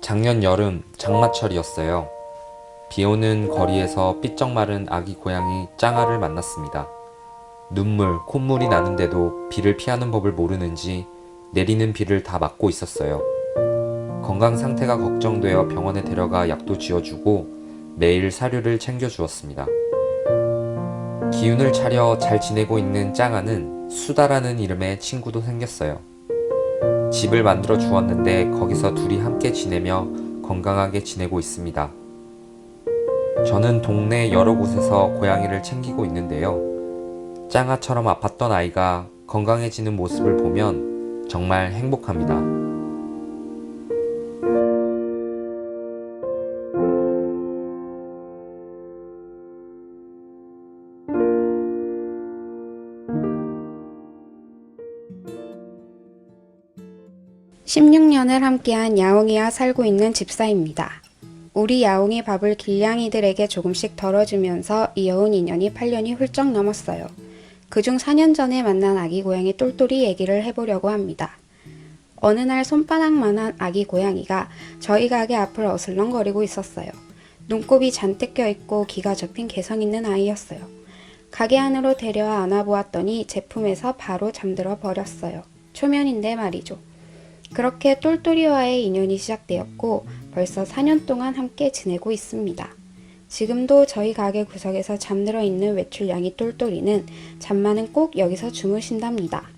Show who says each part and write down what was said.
Speaker 1: 작년 여름 장마철이었어요. 비 오는 거리에서 삐쩍 마른 아기 고양이 짱아를 만났습니다. 눈물, 콧물이 나는데도 비를 피하는 법을 모르는지 내리는 비를 다 맞고 있었어요. 건강 상태가 걱정되어 병원에 데려가 약도 지어주고 매일 사료를 챙겨주었습니다. 기운을 차려 잘 지내고 있는 짱아는 수다라는 이름의 친구도 생겼어요. 집을 만들어 주었는데 거기서 둘이 함께 지내며 건강하게 지내고 있습니다. 저는 동네 여러 곳에서 고양이를 챙기고 있는데요. 짱아처럼 아팠던 아이가 건강해지는 모습을 보면 정말 행복합니다.
Speaker 2: 십육 년을 함께한 야옹이와 살고 있는 집사입니다. 우리 야옹이 밥을 길냥이들에게 조금씩 덜어주면서 이어온 인연이 8년이 훌쩍 넘었어요. 그중 4년 전에 만난 아기 고양이 똘똘이 얘기를 해보려고 합니다. 어느 날 손바닥만한 아기 고양이가 저희 가게 앞을 어슬렁거리고 있었어요. 눈곱이 잔뜩 껴있고 기가 접힌 개성 있는 아이였어요. 가게 안으로 데려와 안아보았더니 제품에서 바로 잠들어 버렸어요. 초면인데 말이죠. 그렇게 똘똘이와의 인연이 시작되었고 벌써 4년 동안 함께 지내고 있습니다. 지금도 저희 가게 구석에서 잠들어 있는 외출냥이 똘똘이는 잠만은 꼭 여기서 주무신답니다.